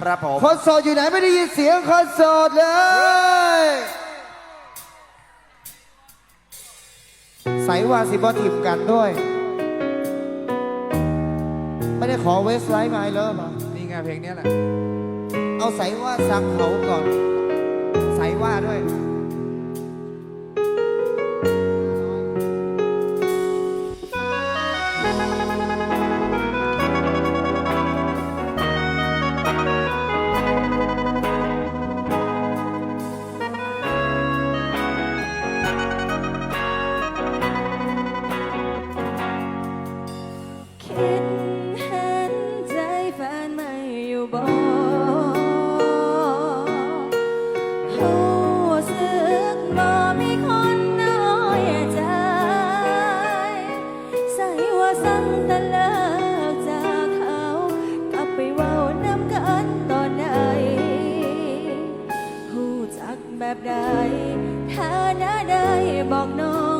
ครับผมคนโซลอยู่ไหนไม่ได้ยินเสียงคอนโซลเลย ใส่ว่าสิบอทิมกันด้วย ไม่ได้ขอเวสไลท์มาเลยเหรอนี่ไงเพลงนี้แหละ เอาใส่ว่าสังเขาก่อน ใส่ว่าด้วย แบบใดฐานะใดบอกน้อง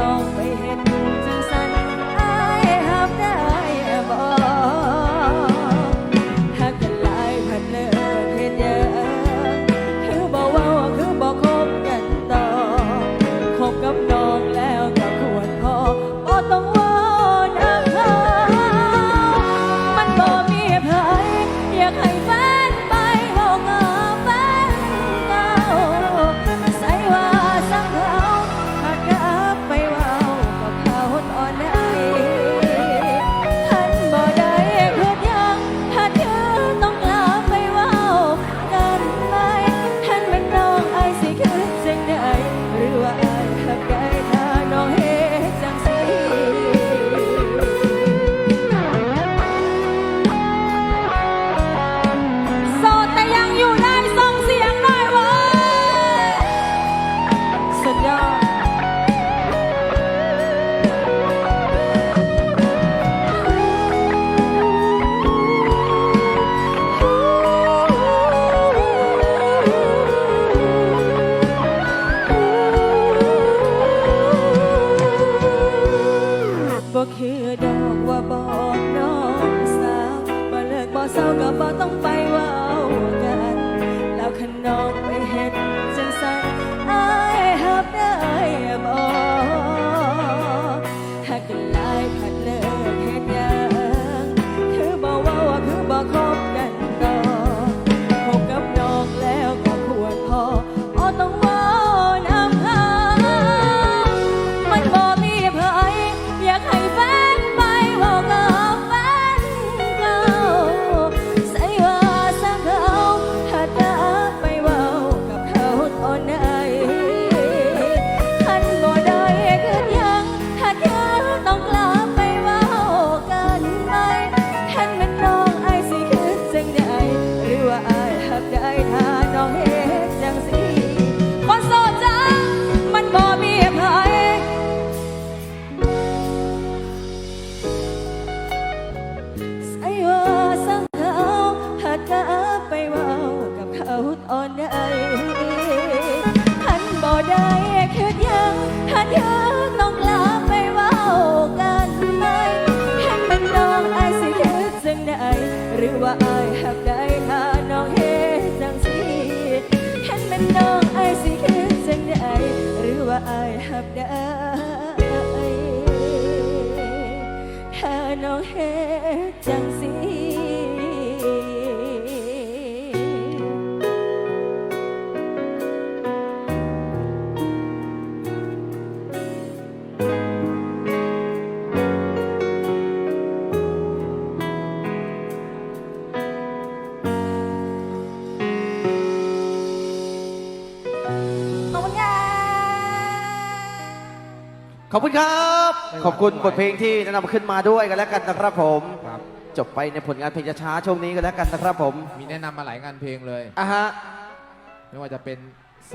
long we had moved. 手脚不动 อายหักได้ถ้าน้องเฮ็ดจังสิ ขอบคุณครับ ขอบคุณบทเพลงที่แนะนำขึ้นมาด้วยกันแล้วกันนะครับผม ครับ จบไปในผลงานเพลงช้าๆช่วงนี้กันแล้วกันนะครับผมมีแนะนำมาหลายงานเพลงเลย อะฮะ ไม่ว่าจะเป็นไซ